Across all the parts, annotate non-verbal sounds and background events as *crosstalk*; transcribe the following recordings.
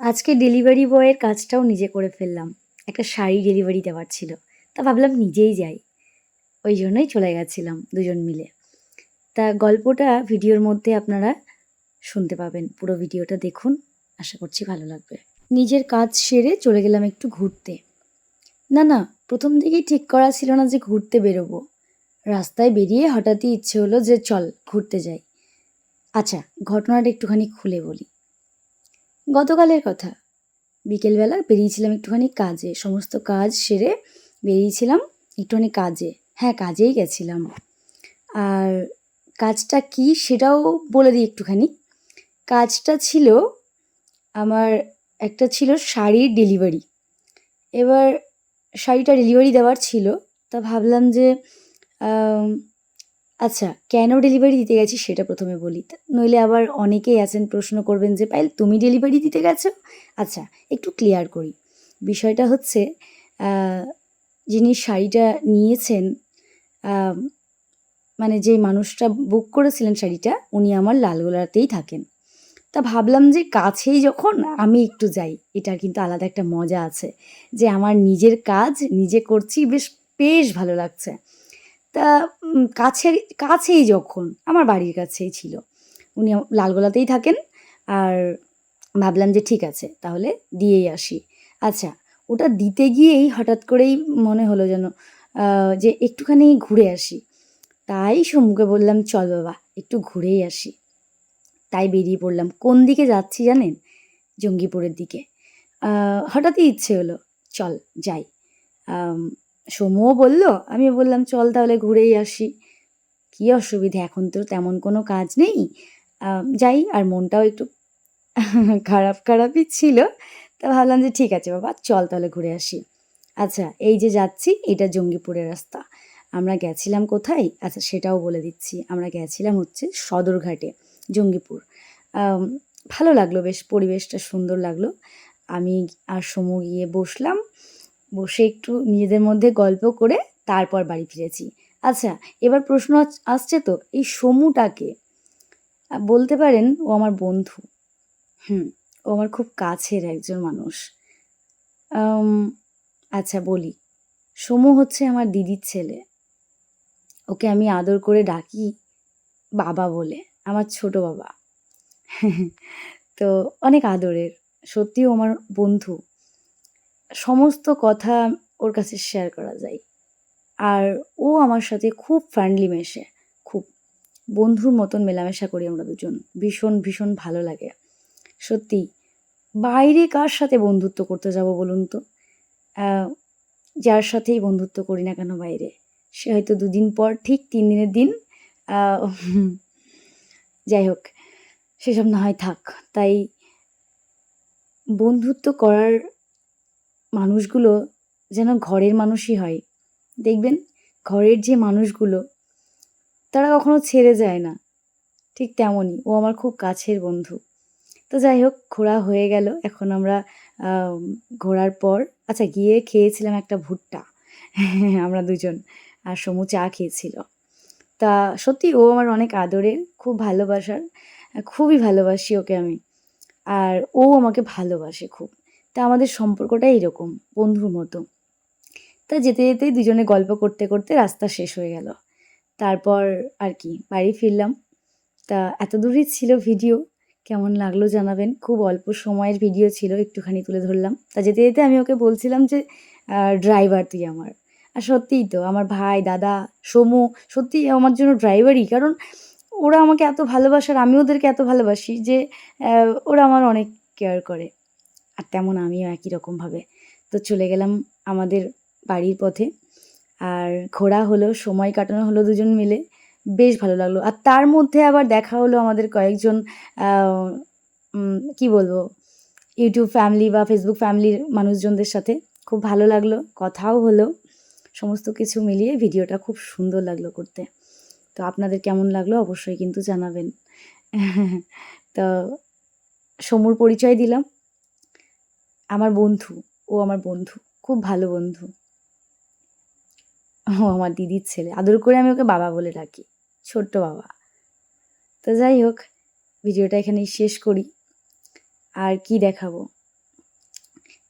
আজকে ডেলিভারি বয়ের কাজটাও নিজে করে ফেললাম। একটা শাড়ি ডেলিভারি দেওয়ার ছিল। তা ভাবলাম নিজেই যাই। ওই জন্যই চলে গেছিলাম দুজন মিলে। তা গল্পটা ভিডিওর মধ্যে আপনারা শুনতে পাবেন। পুরো ভিডিওটা দেখুন। আশা করছি ভালো লাগবে। নিজের কাজ সেরে চলে গেলাম একটু ঘুরতে। না না, প্রথম থেকেই ঠিক করা ছিল না যে ঘুরতে বেরোবো। রাস্তায় বেরিয়ে হঠাৎই ইচ্ছে হলো যে চল, ঘুরতে যাই। আচ্ছা ঘটনাটা একটুখানি খুলে বলি। গতকালের কথা। বিকেলবেলা বেরিয়েছিলাম একটুখানি কাজে। সমস্ত কাজ সেরে বেরিয়েছিলাম একটুখানি কাজে। হ্যাঁ কাজেই গেছিলাম। আর কাজটা কি সেটাও বলে দিই একটুখানি। কাজটা ছিল, আমার একটা ছিল শাড়ির ডেলিভারি। এবার শাড়িটা ডেলিভারি দেওয়ার ছিল। তা ভাবলাম যে আচ্ছা কেন ডেলিভারি দিতে গেছি সেটা প্রথমে বলি। নইলে আবার অনেকেই আছেন প্রশ্ন করবেন যে পাইল তুমি ডেলিভারি দিতে গেছো? আচ্ছা একটু ক্লিয়ার করি। বিষয়টা হচ্ছে যিনি শাড়িটা নিয়েছেন মানে যে মানুষটা বুক করেছিলেন শাড়িটা, উনি আমার লালগোলাতেই থাকেন। তা ভাবলাম যে, কাছেই যখন আমি একটু যাই, এটার কিন্তু আলাদা একটা মজা আছে, যে আমার নিজের কাজ নিজে করছি, বেশ বেশ ভালো লাগছে। তা কাছের, কাছেই যখন, আমার বাড়ির কাছেই ছিল। উনি লালগোলাতেই থাকেন। আর ভাবলাম যে ঠিক আছে, তাহলে দিয়েই আসি। আচ্ছা ওটা দিতে গিয়েই হঠাৎ করেই মনে হলো যেন যে একটুখানি ঘুরে আসি। তাই সমুকে বললাম, চল বাবা, একটু ঘুরেই আসি। তাই বেরিয়ে পড়লাম। কোন দিকে যাচ্ছি জানেন? জঙ্গিপুরের দিকে। হঠাৎই ইচ্ছে হলো, চল, যাই। সমুও বলল আমি বললাম, চল তাহলে ঘুরেই আসি। কী অসুবিধা, এখন তো তেমন কোনো কাজ নেই। যাই, আর মনটাও একটু *laughs* খারাপ খারাপই ছিল। তা ভাবলাম যে ঠিক আছে বাবা, চল তাহলে ঘুরে আসি। আচ্ছা এই যে যাচ্ছি, এটা জঙ্গিপুরের রাস্তা। আমরা গেছিলাম কোথায়? আচ্ছা সেটাও বলে দিচ্ছি। আমরা গেছিলাম হচ্ছে সদরঘাটে, জঙ্গিপুর। ভালো লাগল বেশ, পরিবেশটা সুন্দর লাগল। আমি আর সমু গিয়ে বসলাম। বসে একটু নিজেদের মধ্যে গল্প করে তারপর বাড়ি ফিরেছি। আচ্ছা এবার প্রশ্ন আসছে তো, এই সমুটাকে বলতে পারেন ও আমার বন্ধু। হুম, ও আমার খুব কাছের একজন মানুষ। আচ্ছা বলি, সমু হচ্ছে আমার দিদির ছেলে। ওকে আমি আদর করে ডাকি বাবা বলে, আমার ছোট বাবা। *laughs* তো অনেক আদরের সত্যিও আমার বন্ধু। সমস্ত কথা ওর কাছে শেয়ার করা যায়। আর ও আমার সাথে খুব ফ্রেন্ডলি মেশে, খুব বন্ধুর মতন মেলামেশা করি আমরা দুজন। ভীষণ ভীষণ ভালো লাগে। সত্যি, বাইরে কার সাথে বন্ধুত্ব করতে যাব বলুন তো? যার সাথেই বন্ধুত্ব করি না কেন বাইরে? সে হয়তো দুদিন পর, ঠিক তিন দিনের দিন যাই হোক, সেসব না হয় থাক। তাই বন্ধুত্ব করার মানুষগুলো যেন ঘরের মানুষই হয়। দেখবেন, ঘরের যে মানুষগুলো, তারা কখনো ছেড়ে যায় না। ঠিক তেমনই, ও আমার খুব কাছের বন্ধু। তো যাই হোক, ঘোরা হয়ে গেল। এখন আমরা ঘোরার পর আচ্ছা গিয়ে খেয়েছিলাম একটা ভুট্টা। *laughs* আমরা দুজন, আর সমু চা খেয়েছিল। তা সত্যি ও আমার অনেক আদরের, খুব ভালোবাসার, খুবই ভালোবাসি ওকে আমি। আর ও আমাকে ভালোবাসে খুব। তা আমাদের সম্পর্কটা এরকম, বন্ধুর মতো। তা যেতে যেতে দুজনে গল্প করতে করতে রাস্তা শেষ হয়ে গেল। তারপর আর কি, বাড়ি ফিরলাম। তা এত দূরই ছিল ভিডিও, কেমন লাগল জানাবেন? খুব অল্প সময়ের ভিডিও ছিল, একটুখানি তুলে ধরলাম। তা যেতে যেতে আমি ওকে বলছিলাম যে ড্রাইভার তুই আমার। আর সত্যিই তো, আমার ভাই, দাদা, সমু, সত্যিই আমার জন্য ড্রাইভারই। কারণ ওরা আমাকে এত ভালোবাসার আমি ওদেরকে এত ভালোবাসি যে ওরা আমার অনেক কেয়ার করে। আর তেমন আমিও একই রকমভাবে। তো চলে গেলাম আমাদের বাড়ির পথে। আর ঘোরা হলো, সময় কাটানো হলো দুজন মিলে। বেশ ভালো লাগল। আর তার মধ্যে আবার দেখা হলো আমাদের কয়েকজন কি বলব, ইউটিউব ফ্যামিলি বা ফেসবুক ফ্যামিলির মানুষজনদের সাথে। খুব ভালো লাগল, কথাও হলো। সমস্ত কিছু মিলিয়ে ভিডিওটা খুব সুন্দর লাগল করতে। তো আপনাদের কেমন লাগল অবশ্যই কিন্তু জানাবেন। *laughs* তো সমুর পরিচয় দিলাম। আমার বন্ধু, ও আমার বন্ধু, খুব ভালো বন্ধু। ও আমার দিদির ছেলে। আদর করে আমি ওকে বাবা বলে ডাকি, ছোট্ট বাবা। তো যাই হোক, ভিডিওটা এখানেই শেষ করি। আর কি দেখাবো?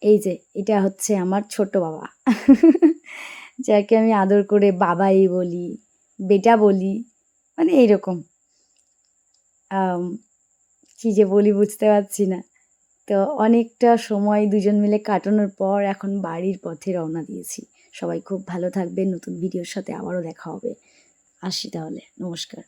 এই যে, এটা হচ্ছে আমার ছোট বাবা। *laughs* যাকে আমি আদর করে বাবাই বলি, বেটা বলি মানে এইরকম। কি যে বলি বুঝতে পারছি না। তো অনেকটা সময় দুজন মিলে কাটানোর পর এখন বাড়ির পথে রওনা দিয়েছি। সবাই খুব ভালো থাকবে নতুন ভিডিওর সাথে আবারও দেখা হবে। আসি তাহলে, নমস্কার।